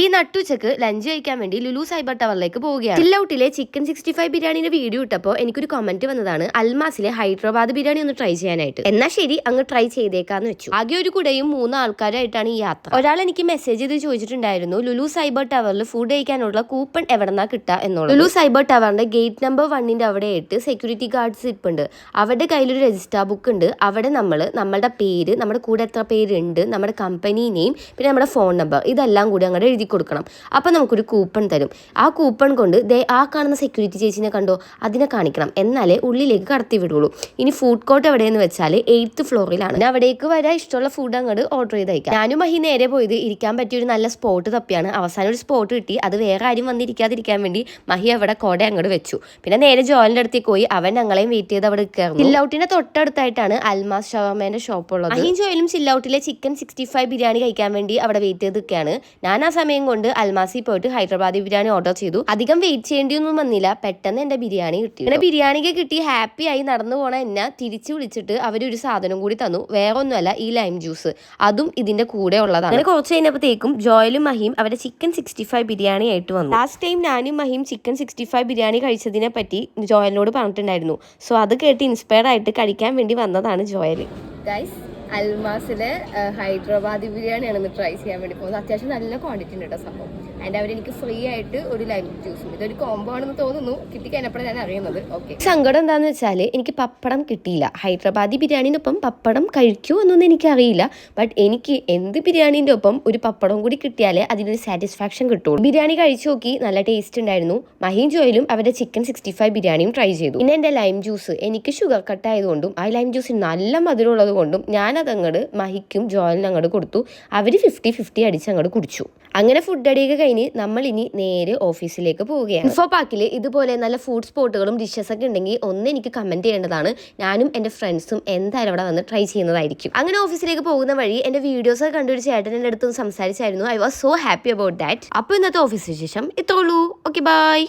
ഈ നട്ടുച്ചക്ക് ലഞ്ച് കഴിക്കാൻ വേണ്ടി ലുലു സൈബർ ടവറിലേക്ക് പോവുകയാണ്. ചില്ലൌട്ടിലെ ചിക്കൻ സിക്സ്റ്റി ഫൈവ് ബിരിയാണിന്റെ വീഡിയോ ഇട്ടപ്പോൾ എനിക്കൊരു കമന്റ് വന്നതാണ് അൽമാസിലെ ഹൈദരാബാദ് ബിരിയാണി ഒന്ന് ട്രൈ ചെയ്യാനായിട്ട്. എന്നാ ശരി അങ്ങ് ട്രൈ ചെയ്തേക്കാന്ന് വെച്ചു. ആകെ ഒരു കൂടെയും മൂന്ന് ആൾക്കാരായിട്ടാണ് ഈ യാത്ര. ഒരാൾ എനിക്ക് മെസ്സേജ് ചെയ്ത് ചോദിച്ചിട്ടുണ്ടായിരുന്നു ലുലു സൈബർ ടവറിൽ ഫുഡ് കഴിക്കാനുള്ള കൂപ്പൺ എവിടെന്നാ കിട്ടുക എന്നുള്ളത് ലുലു സൈബർ ടവറിന്റെ ഗേറ്റ് നമ്പർ വണ്ണിന്റെ അവിടെ ആയിട്ട് സെക്യൂരിറ്റി ഗാർഡ്സ് ഇപ്പുണ്ട് അവരുടെ കയ്യിലൊരു രജിസ്റ്റർ ബുക്ക് ഉണ്ട്. അവിടെ നമ്മൾ നമ്മളുടെ പേര് നമ്മുടെ കൂടെ എത്ര പേരുണ്ട് നമ്മുടെ കമ്പനി നെയിം പിന്നെ നമ്മുടെ ഫോൺ നമ്പർ ഇതെല്ലാം കൂടി അങ്ങോട്ട് എഴുതി കൊടുക്കണം അപ്പോൾ നമുക്കൊരു കൂപ്പൺ തരും. ആ കൂപ്പൺ കൊണ്ട് ദേ ആ കാണുന്ന സെക്യൂരിറ്റി ചേച്ചിനെ കണ്ടോ? അതിനെ കാണിക്കണം. എന്നാലേ ഉള്ളിലേക്ക് കടത്തി വിടുള്ളൂ. ഇനി ഫുഡ് കോർട്ട് എവിടെയെന്ന് വെച്ചാൽ എയ്ത്ത് ഫ്ലോറിലാണ് ഞാൻ അവിടേക്ക് വരാൻ ഇഷ്ടമുള്ള ഫുഡ് അങ്ങോട്ട് ഓർഡർ ചെയ്ത് അയക്കാം. ഞാനും മഹി നേരെ പോയത് ഇരിക്കാൻ പറ്റിയ ഒരു നല്ല സ്പോട്ട് തപ്പിയാണ്. അവസാനം ഒരു സ്പോട്ട് കിട്ടി. അത് വേറെ ആരും വന്നിരിക്കാതിരിക്കാൻ വേണ്ടി മഹി അവിടെ കോട അങ്ങോട്ട് വെച്ചു. പിന്നെ നേരെ ജോലിന്റെ അടുത്തേക്ക് പോയി. അവൻ ഞങ്ങളെയും വെയിറ്റ് ചെയ്ത് അവിടെ കയറുന്നു. ചില്ലൗട്ടിന്റെ തൊട്ടടുത്തായിട്ടാണ് അൽമാസ് ഷവർമേന്റെ ഷോപ്പ് ഉള്ളത്. മഹിയും ജോയിലും ചില്ലൗട്ടിലെ ചിക്കൻ സിക്സ്റ്റി ഫൈവ് ബിരിയാണി കഴിക്കാൻ വേണ്ടി അവിടെ വെയിറ്റ് ചെയ്ത് നിൽക്കുകയാണ്. ഞാൻ ആ സമയം കൊണ്ട് അൽമാസി പോയിട്ട് ഹൈദരാബാദി ബിരിയാണി ഓർഡർ ചെയ്തു. അധികം വെയിറ്റ് ചെയ്യേണ്ടിയൊന്നും വന്നില്ല. പെട്ടെന്ന് എന്റെ ബിരിയാണി കിട്ടി. അങ്ങനെ ബിരിയാണിക്ക് കിട്ടി ഹാപ്പി ആയി നടന്നു പോണ എന്നെ തിരിച്ചു വിളിച്ചിട്ട് അവരൊരു സാധനം കൂടി തന്നു. വേറെ ഒന്നുമല്ല ഈ ലൈം ജ്യൂസ് അതും ഇതിന്റെ കൂടെ ഉള്ളതാണ്. അങ്ങനെ കുറച്ച് കഴിഞ്ഞപ്പോഴത്തേക്കും ജോയലും മഹീം അവരുടെ ചിക്കൻ സിക്സ്റ്റി ഫൈവ് ബിരിയാണി ആയിട്ട് വന്നു. ലാസ്റ്റ് ടൈം ഞാനും മഹീം ചിക്കൻ സിക്സ്റ്റി ഫൈവ് ബിരിയാണി കഴിച്ചതിനെ പറ്റി ജോയലിനോട് പറഞ്ഞിട്ടുണ്ടായിരുന്നു. സോ അത് കേട്ട് ഇൻസ്പയർ ആയിട്ട് കഴിക്കാൻ വേണ്ടി വന്നതാണ് ജോയൽ ഗൈസ് അൽമാസിലെ ഹൈദരാബാദി ബിരിയാണിയാണ് ഇന്ന് ട്രൈ ചെയ്യാൻ വേണ്ടി പോകുന്നത്. അത്യാവശ്യം നല്ല ക്വാണ്ടിറ്റി ഉണ്ട് കേട്ടോ സംഭവം. അതിന്റെ അവർ എനിക്ക് ഫ്രീ ആയിട്ട് ഒരു ലൈം ജ്യൂസും ഇതൊരു കോംബോ ആണെന്ന് തോന്നുന്നു. കിട്ടിക്കഴിഞ്ഞപ്പോഴാണ് ഞാൻ അറിയുന്നത്. ഓക്കെ സങ്കടം എന്താണെന്ന് വെച്ചാൽ എനിക്ക് പപ്പടം കിട്ടിയില്ല. ഹൈദരാബാദി ബിരിയാണിനൊപ്പം പപ്പടം കഴിക്കൂ എന്നൊന്നും എനിക്കറിയില്ല. ബട്ട് എനിക്ക് എന്ത് ബിരിയാണീന്റെ ഒപ്പം ഒരു പപ്പടം കൂടി കിട്ടിയാലേ അതിനൊരു സാറ്റിസ്ഫാക്ഷൻ കിട്ടുള്ളൂ. ബിരിയാണി കഴിച്ചു നോക്കി നല്ല ടേസ്റ്റ് ഉണ്ടായിരുന്നു. മഹീൻ ജോയിലും അവരുടെ ചിക്കൻ സിക്സ്റ്റി ഫൈവ് ബിരിയാണിയും ട്രൈ ചെയ്തു. പിന്നെ എന്റെ ലൈം ജ്യൂസ് എനിക്ക് ഷുഗർ കട്ട് ആയതുകൊണ്ടും ആ ലൈം ജ്യൂസ് നല്ല മധുരമുള്ളത് കൊണ്ടും ഞാനത് അങ്ങോട്ട് മഹിക്കും ജോയലിനും അങ്ങോട്ട് കൊടുത്തു. അവർ ഫിഫ്റ്റി ഫിഫ്റ്റി അടിച്ച് അങ്ങോട്ട് കുടിച്ചു. അങ്ങനെ ഫുഡ് അടിയൊക്കെ കഴിഞ്ഞ് നമ്മൾ ഇനി നേരെ ഓഫീസിലേക്ക് പോവുകയാണ്. ഇൻഫോ പാർക്കിൽ ഇതുപോലെ നല്ല ഫുഡ് സ്പോട്ടുകളും ഡിഷസ് ഒക്കെ ഉണ്ടെങ്കിൽ ഒന്ന് എനിക്ക് കമന്റ് ചെയ്യേണ്ടതാണ്. ഞാനും എന്റെ ഫ്രണ്ട്സും എന്തായാലും അവിടെ വന്ന് ട്രൈ ചെയ്യുന്നതായിരിക്കും. അങ്ങനെ ഓഫീസിലേക്ക് പോകുന്ന വഴി എന്റെ വീഡിയോസ് ഒക്കെ കണ്ടുപിടിച്ച് ചേട്ടൻ എന്റെ അടുത്ത് സംസാരിച്ചായിരുന്നു. I was so happy about that അപ്പോൾ ഇന്നത്തെ ഓഫീസ് വിശേഷം ഇത്രയുള്ളൂ ഓക്കെ ബൈ